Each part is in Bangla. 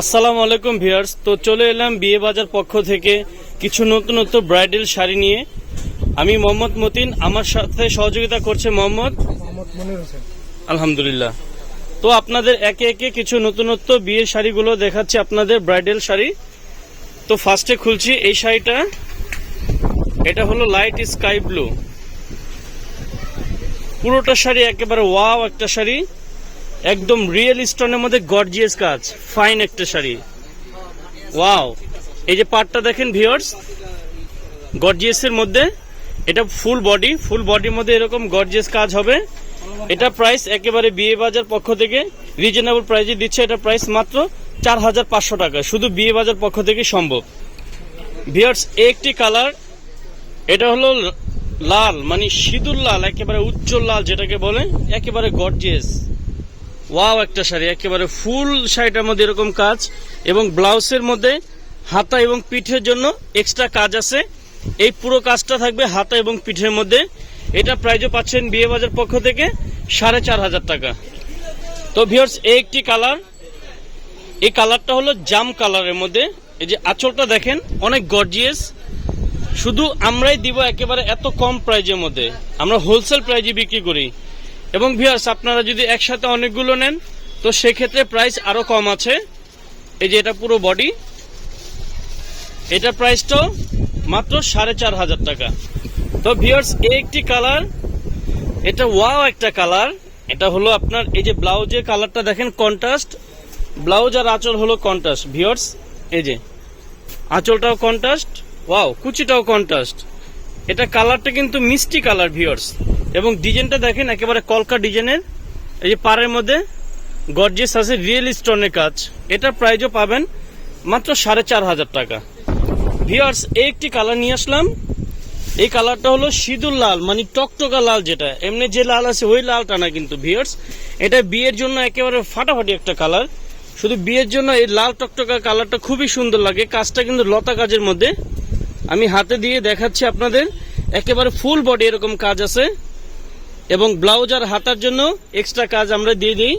আসসালামু আলাইকুম ভিউয়ার্স। তো চলে এলাম বিয়ে বাজার পক্ষ থেকে কিছু নতুনত্ব ব্রাইডাল শাড়ি নিয়ে। আমি মোহাম্মদ মতিন আমার সাথে সহযোগিতা করছে মোহাম্মদ আলহামদুলিল্লাহ। তো আপনাদের একে একে কিছু নতুনত্ব বিয়ের শাড়িগুলো দেখাচ্ছি আপনাদের ব্রাইডাল শাড়ি। তো ফার্স্টে খুলছি এই শাড়িটা। এটা হলো লাইট স্কাই ব্লু পুরোটা শাড়ি একেবারে ওয়াও একটা শাড়ি। একদম রিয়েল স্টোনের মধ্যে গর্জিয়াস কাজ। ফাইন একটা শাড়ি। ওয়াও এই যে পার্টটা দেখেন ভিউয়ার্স গর্জিয়াসের মধ্যে। এটা ফুল বডি ফুল বডির মধ্যে এরকম গর্জিয়াস কাজ হবে। এটা প্রাইস একেবারে বিয়ে বাজার পক্ষ থেকে রিজনেবল প্রাইসে দিচ্ছে। এটা প্রাইস মাত্র চার হাজার পাঁচশো টাকা। শুধু বিয়ে বাজার পক্ষ থেকে সম্ভব। ভিউয়ার্স একটি কালার এটা হলো লাল মানে সিঁদুর লাল, একেবারে উজ্জ্বল লাল যেটাকে বলে, একেবারে গর্জিয়াস ওয়াও একটা শাড়ি, একেবারে ফুল শাড়িটার মধ্যে এরকম কাজ, এবং ব্লাউজের মধ্যে হাতা এবং পিঠের জন্য এক্সট্রা কাজ আছে। এই পুরো কাজটা থাকবে হাতা এবং পিঠের মধ্যে। এটা প্রাইজও পাচ্ছেন বিয়ে বাজার পক্ষ থেকে সাড়ে চার হাজার টাকা। তো ভিউয়ার্স এই একটি কালার এই কালারটা হলো জাম কালারের মধ্যে। এই যে আঁচলটা দেখেন, অনেক গর্জিয়াস শুধু আমরাই দিব একেবারে এত কম প্রাইজের মধ্যে। আমরা হোলসেল প্রাইজে বিক্রি করি। এবং ভিউয়ার্স আপনারা যদি একসাথে অনেকগুলো নেন, তো সেক্ষেত্রে প্রাইস আরও কম আছে। এই যে এটা পুরো বডি এটা প্রাইসটাও মাত্র সাড়ে চার হাজার টাকা। তো ভিউয়ার্স এই একটি কালার এটা ওয়াও একটা কালার এটা হলো আপনার এই যে ব্লাউজের কালারটা দেখেন কন্ট্রাস্ট ব্লাউজ আর আঁচল হলো কন্ট্রাস্ট ভিউয়ার্স এই যে, আঁচলটাও কন্ট্রাস্ট ওয়াও কুচিটাও কন্ট্রাস্ট এটা কালারটা কিন্তু মিষ্টি কালার ভিউয়ার্স এবং ডিজাইনটা দেখেন, একেবারে কলকা ডিজাইনের। এই যে পাড়ের মধ্যে গর্জিয়াস আছে রিয়েল স্টোনের কাজ। এটা প্রাইজও পাবেন মাত্র সাড়ে চার হাজার টাকা। ভিউয়ার্স এই একটি কালার নিয়ে আসলাম। এই কালারটা হলো সিঁদুর লাল মানে টকটকা লাল যেটা। এমনি যে লাল আছে, ওই লালটা না কিন্তু ভিউয়ার্স এটা বিয়ের জন্য একেবারে ফাটাফাটি একটা কালার শুধু বিয়ের জন্য এই লাল টকটকা কালারটা খুবই সুন্দর লাগে। কাজটা কিন্তু লতা কাজের মধ্যে। আমি হাতে দিয়ে দেখাচ্ছি আপনাদের। একেবারে ফুল বডি এরকম কাজ আছে। এবং ব্লাউজ আর হাতার জন্য এক্সট্রা কাজ আমরা দিয়ে দিই।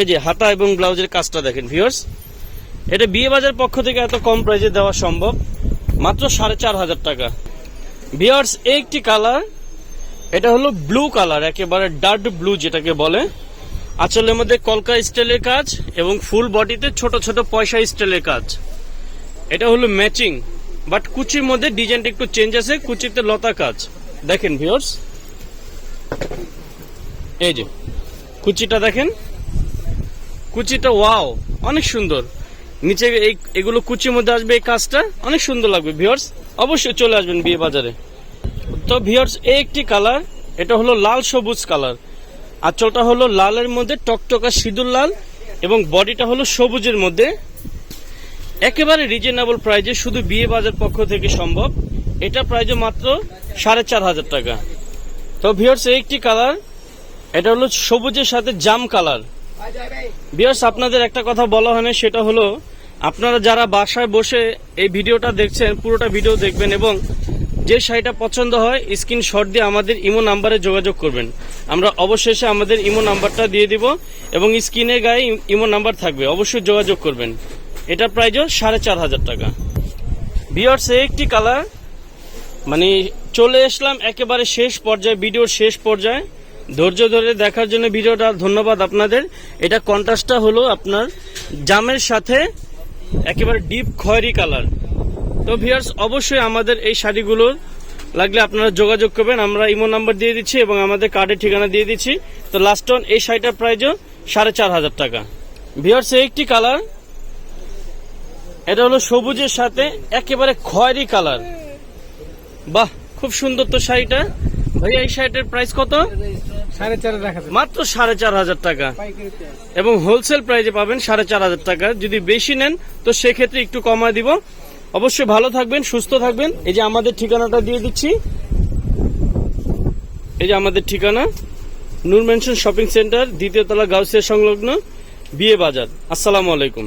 এই যে হাতা এবং ব্লাউজের কাজটা দেখেন ভিউয়ার্স এটা বিয়ে বাজার পক্ষ থেকে এত কম প্রাইসে দেওয়া সম্ভব। মাত্র সাড়ে চার হাজার টাকা। ভিউয়ার্স এই একটি কালার এটা হলো ব্লু কালার একেবারে ডার্ক ব্লু যেটাকে বলে। আঁচলের মধ্যে কলকা স্টাইলের কাজ এবং ফুল বডিতে ছোট ছোট পয়সা স্টাইলের কাজ। এটা হলো ম্যাচিং বাট কুচির মধ্যে ডিজাইনটা একটু চেঞ্জ আছে, কুচিতে লতা কাজ। দেখেন ভিউয়ার্স এই যে, কুচিটা দেখেন। কুচিটা ওয়াও, অনেক সুন্দর। নিচে এই, এগুলো কুচির মধ্যে আসবে, এই কাজটা অনেক সুন্দর লাগবে ভিওর্স অবশ্যই চলে আসবেন বিয়ে বাজারে। তো ভিউয়ার্স এই একটি কালার এটা হলো লাল সবুজ কালার আঁচলটা হলো লালের মধ্যে টকটকা সিঁদুর লাল এবং বডিটা হলো সবুজের মধ্যে। একেবারে রিজনেবল প্রাইজে শুধু বিয়ে বাজার পক্ষ থেকে সম্ভব। এটা প্রাইজে মাত্র সাড়ে চার হাজার টাকা। তো এই একটি কালার। এটা হলো সবুজের সাথে জাম কালার। বিয়ার্স আপনাদের একটা কথা বলা হয়নি সেটা হলো, আপনারা যারা বাসায় বসে এই ভিডিওটা দেখছেন, পুরোটা ভিডিও দেখবেন এবং যে শাড়িটা পছন্দ হয়, স্ক্রিনশট দিয়ে আমাদের ইমো নাম্বারে যোগাযোগ করবেন। আমরা অবশেষে আমাদের ইমো নাম্বারটা দিয়ে দিব এবং স্ক্রিনে গায়ে ইমো নাম্বার থাকবে, অবশ্যই যোগাযোগ করবেন। এটা প্রাইজও সাড়ে চার হাজার টাকা। বিয়ার্স একটি কালার মানে চলে আসলাম একেবারে শেষ পর্যায়ে, ভিডিওর শেষ পর্যায়ে। ধৈর্য ধরে দেখার জন্য ভিডিওটা ধন্যবাদ আপনাদের। এটা কন্ট্রাস্টটা হলো আপনার জামের সাথে একেবারে ডিপ খয়েরি কালার তো ভিউয়ার্স অবশ্যই আমাদের এই শাড়িগুলো লাগলে আপনারা যোগাযোগ করবেন। আমরা ইমো নাম্বার দিয়ে দিচ্ছি এবং আমাদের কার্ডের ঠিকানা দিয়ে দিচ্ছি। তো লাস্ট অন এই শাড়িটার প্রাইজও সাড়ে চার হাজার টাকা। ভিউয়ার্স এই একটি কালার এটা হলো সবুজের সাথে একেবারে খয়েরি কালার বাহ খুব সুন্দর তো শাড়িটা। ভাইয়া এই শাড়িটার প্রাইস কত? মাত্র সাড়ে চার হাজার টাকা। এবং হোলসেল প্রাইজে পাবেন সাড়ে চার হাজার টাকা। যদি বেশি নেন তো সেক্ষেত্রে একটু কমায় দিব। অবশ্যই ভালো থাকবেন সুস্থ থাকবেন। এই যে আমাদের ঠিকানাটা দিয়ে দিচ্ছি। এই যে আমাদের ঠিকানা নূর মেনশন শপিং সেন্টার দ্বিতীয় তলা গাউসিয়া সংলগ্ন বিয়ে বাজার। আসসালামু আলাইকুম।